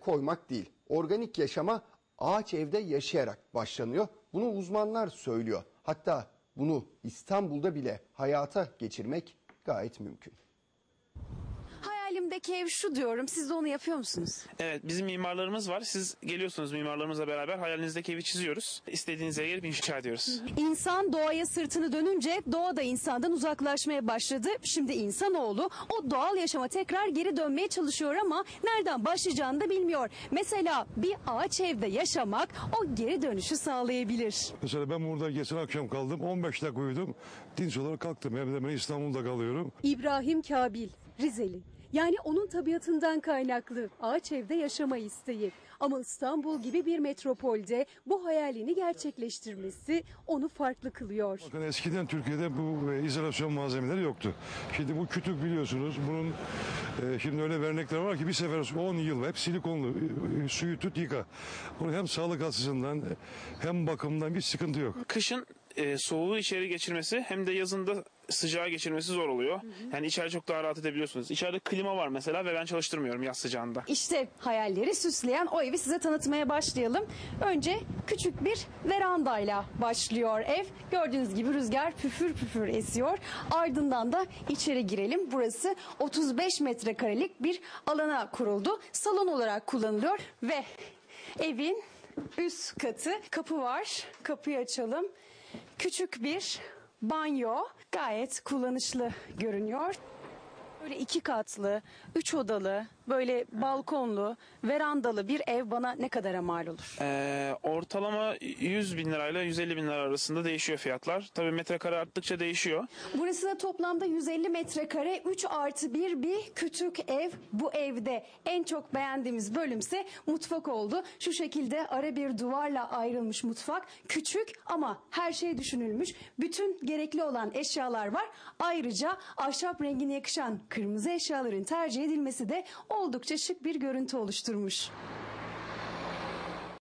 koymak değil. Organik yaşama ağaç evde yaşayarak başlanıyor. Bunu uzmanlar söylüyor. Hatta bunu İstanbul'da bile hayata geçirmek gayet mümkün. Hayalimdeki ev şu diyorum. Siz de onu yapıyor musunuz? Evet bizim mimarlarımız var. Siz geliyorsunuz mimarlarımızla beraber hayalinizdeki evi çiziyoruz. İstediğiniz yere gelip inşa ediyoruz. İnsan doğaya sırtını dönünce doğa da insandan uzaklaşmaya başladı. Şimdi insanoğlu o doğal yaşama tekrar geri dönmeye çalışıyor ama nereden başlayacağını da bilmiyor. Mesela bir ağaç evde yaşamak o geri dönüşü sağlayabilir. Mesela ben burada geçen akşam kaldım. 15 dakika uyudum. Dinç olarak kalktım. Hem de ben İstanbul'da kalıyorum. İbrahim Kabil, Rizeli. Yani onun tabiatından kaynaklı ağaç evde yaşama isteği. Ama İstanbul gibi bir metropolde bu hayalini gerçekleştirmesi onu farklı kılıyor. Bakın eskiden Türkiye'de bu e, izolasyon malzemeleri yoktu. Şimdi bu kütük biliyorsunuz. Bunun e, şimdi öyle vernekler var ki bir sefer 10 yıl hep silikonlu e, e, suyu tut yıka. Bunun hem sağlık açısından e, hem bakımdan bir sıkıntı yok. Kışın e, soğuğu içeri geçirmesi hem de yazında sıcağı geçirmesi zor oluyor. Yani içeri çok daha rahat edebiliyorsunuz. İçeride klima var mesela ve ben çalıştırmıyorum yaz sıcağında. İşte hayalleri süsleyen o evi size tanıtmaya başlayalım. Önce küçük bir verandayla başlıyor ev. Gördüğünüz gibi rüzgar püfür püfür esiyor. Ardından da içeri girelim. Burası 35 metrekarelik bir alana kuruldu. Salon olarak kullanılıyor ve evin üst katı kapı var. Kapıyı açalım. Küçük bir banyo gayet kullanışlı görünüyor. Böyle iki katlı, üç odalı, böyle balkonlu, verandalı bir ev bana ne kadara mal olur? Ee, ortalama 100 bin lirayla 150 bin lira arasında değişiyor fiyatlar. Tabii metrekare arttıkça değişiyor. Burası da toplamda 150 metrekare 3 artı 1 bir küçük ev. Bu evde en çok beğendiğimiz bölümse mutfak oldu. Şu şekilde ara bir duvarla ayrılmış mutfak. Küçük ama her şey düşünülmüş. Bütün gerekli olan eşyalar var. Ayrıca ahşap rengine yakışan kırmızı eşyaların tercih edilmesi de oldukça şık bir görüntü oluşturmuş.